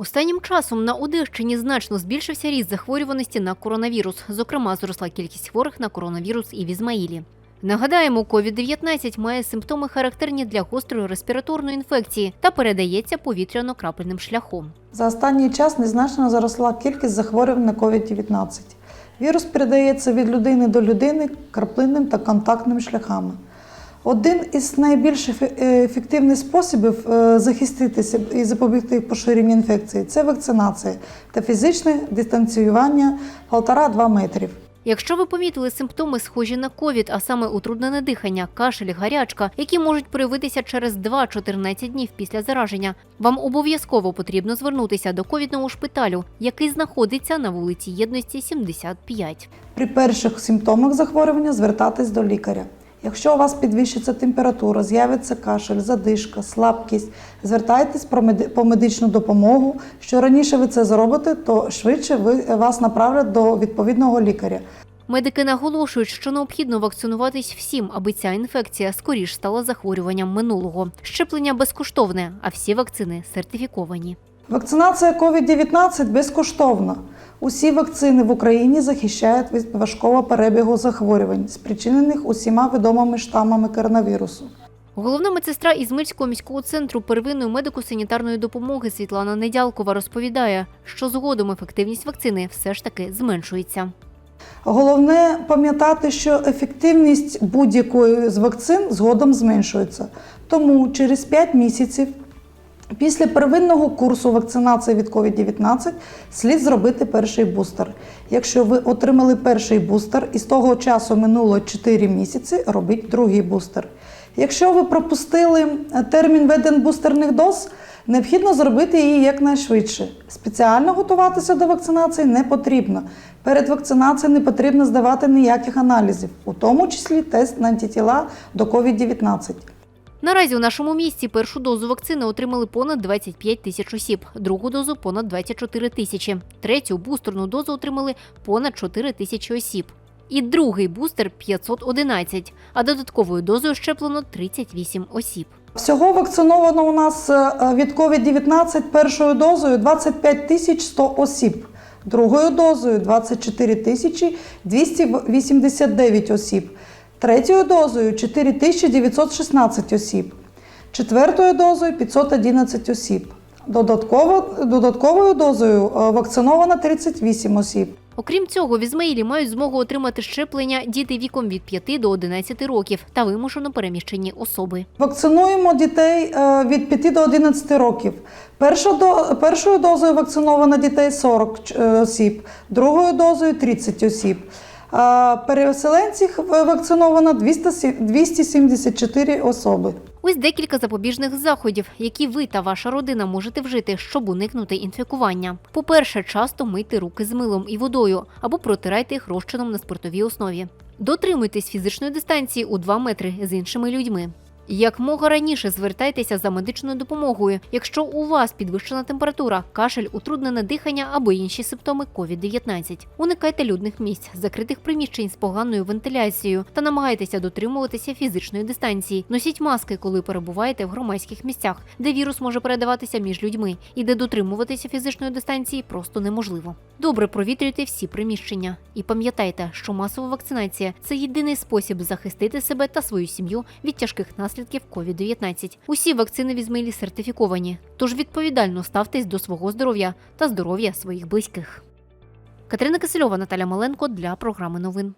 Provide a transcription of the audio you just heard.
Останнім часом на Одещині значно збільшився ріст захворюваності на коронавірус. Зокрема, зросла кількість хворих на коронавірус і в Ізмаїлі. Нагадаємо, COVID-19 має симптоми характерні для гострої респіраторної інфекції та передається повітряно-крапельним шляхом. За останній час незначно зросла кількість захворювань на COVID-19. Вірус передається від людини до людини краплинним та контактним шляхами. Один із найбільш е, ефективних способів е, захиститися і запобігти поширенню інфекції це вакцинація та фізичне дистанціювання 1,5-2 метрів. Якщо ви помітили симптоми, схожі на ковід, а саме утруднене дихання, кашель, гарячка, які можуть проявитися через 2-14 днів після зараження, вам обов'язково потрібно звернутися до ковідного шпиталю, який знаходиться на вулиці Єдності 75. При перших симптомах захворювання звертатись до лікаря. Якщо у вас підвищиться температура, з'явиться кашель, задишка, слабкість, звертайтесь по медичну допомогу. Що раніше ви це зробите, то швидше ви, вас направлять до відповідного лікаря. Медики наголошують, що необхідно вакцинуватись всім, аби ця інфекція скоріш стала захворюванням минулого. Щеплення безкоштовне, а всі вакцини сертифіковані. Вакцинація COVID-19 безкоштовна. Усі вакцини в Україні захищають від важкого перебігу захворювань, спричинених усіма відомими штамами коронавірусу. Головна медсестра Ізмирського міського центру первинної медико-санітарної допомоги Світлана Недялкова розповідає, що згодом ефективність вакцини все ж таки зменшується. Головне пам'ятати, що ефективність будь-якої з вакцин згодом зменшується. Тому через 5 місяців після первинного курсу вакцинації від COVID-19 слід зробити перший бустер. Якщо ви отримали перший бустер і з того часу минуло 4 місяці, робіть другий бустер. Якщо ви пропустили е, термін ведень бустерних доз, необхідно зробити її якнайшвидше. Спеціально готуватися до вакцинації не потрібно. Перед вакцинацією не потрібно здавати ніяких аналізів, у тому числі тест на антитіла до COVID-19. Наразі у нашому місті першу дозу вакцини отримали понад 25 тисяч осіб, другу дозу понад 24 тисячі, третю бустерну дозу отримали понад 4 тисячі осіб. І другий бустер 511, а додатковою дозою щеплено 38 осіб. Всього вакциновано у нас е, від COVID-19 першою дозою 25 тисяч 100 осіб, другою дозою 24 тисячі 289 осіб, третьою дозою 4 тисячі 916 осіб, четвертою дозою 511 осіб. Додатково, додатковою дозою е, вакциновано 38 осіб. Окрім цього, в Ізмаїлі мають змогу отримати щеплення діти віком від 5 до 11 років та вимушено переміщені особи. Вакцинуємо дітей е, від 5 до 11 років. Першою дозою вакциновано дітей 40 е, осіб, другою дозою 30 осіб. Переселенців вакциновано 200 274 особи. Ось декілька запобіжних заходів, які ви та ваша родина можете вжити, щоб уникнути інфікування. По-перше, часто мийте руки з милом і водою або протирайте їх розчином на спиртовій основі. Дотримуйтесь фізичної дистанції у 2 метри з іншими людьми. Якмога раніше звертайтеся за медичною допомогою, якщо у вас підвищена температура, кашель, утруднене дихання або інші симптоми COVID-19. Уникайте людних місць, закритих приміщень з поганою вентиляцією та намагайтеся дотримуватися фізичної дистанції. Носіть маски, коли перебуваєте в громадських місцях, де вірус може передаватися між людьми і де дотримуватися фізичної дистанції просто неможливо. Добре провітрюйте всі приміщення і пам'ятайте, що масова вакцинація це єдиний спосіб захистити себе та свою сім'ю від тяжких наслідків COVID-19. Усі вакцини в Ізмаїлі сертифіковані, тож відповідально ставтесь до свого здоров'я та здоров'я своїх близьких. Катерина Кисельова, Наталя Маленко для програми новин.